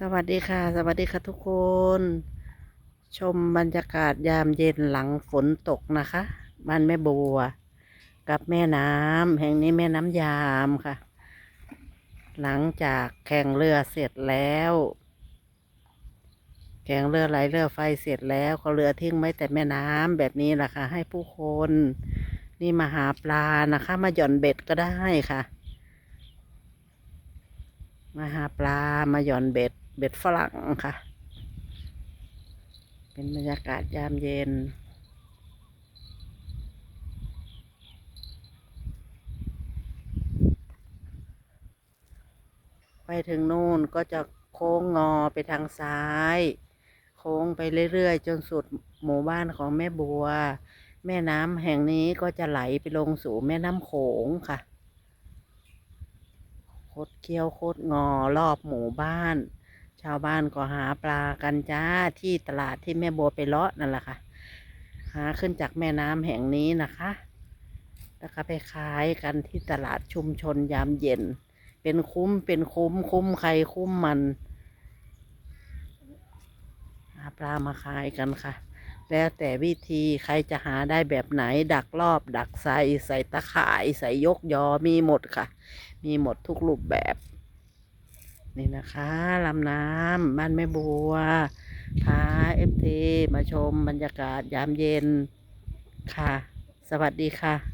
สวัสดีค่ะ สวัสดีค่ะทุกคน ชมบรรยากาศยามเย็นหลังฝนตกนะคะบ้านแม่บัว กับแม่น้ำแห่งนี้แม่น้ำยามค่ะ หลังจากแข่งเรือเสร็จแล้ว แข่งเรือไหลเรือไฟเสร็จแล้วก็เรือทิ้งไว้แต่แม่น้ำแบบนี้แหละค่ะ ให้ผู้คน นี่มาหาปลานะคะ มาหย่อนเบ็ดก็ได้ค่ะ มาหาปลามาหย่อนเบ็ด เบ็ดฝรั่งค่ะ เป็นบรรยากาศยามเย็น ไปถึงนู่นก็จะโค้งงอไปทางซ้าย โค้งไปเรื่อยๆ จนสุดหมู่บ้านของแม่บัว แม่น้ำแห่งนี้ก็จะไหลไปลงสู่แม่น้ำโขงค่ะ คดเคี้ยวโคดงอรอบหมู่บ้าน ชาวบ้านก็หาปลากันจ้าที่ตลาดที่แม่บัวไปเลาะนั่นแหละค่ะ หาขึ้นจากแม่น้ำแห่งนี้นะคะ แล้วก็ไปขายกันที่ตลาดชุมชนยามเย็น เป็นคุ้มเป็นคุ้มคุ้มใครคุ้มมันหาปลามาขายกันค่ะ แล้วแต่วิธีใครจะหาได้แบบไหน ดักรอบ ดักใส่ใส่ตะข่ายใส่ยกยอมีหมดค่ะ มีหมดทุกรูปแบบ นี่นะคะลำน้ำบ้านแม่บัวพาเอฟทีมาชมบรรยากาศยามเย็นค่ะ สวัสดีค่ะ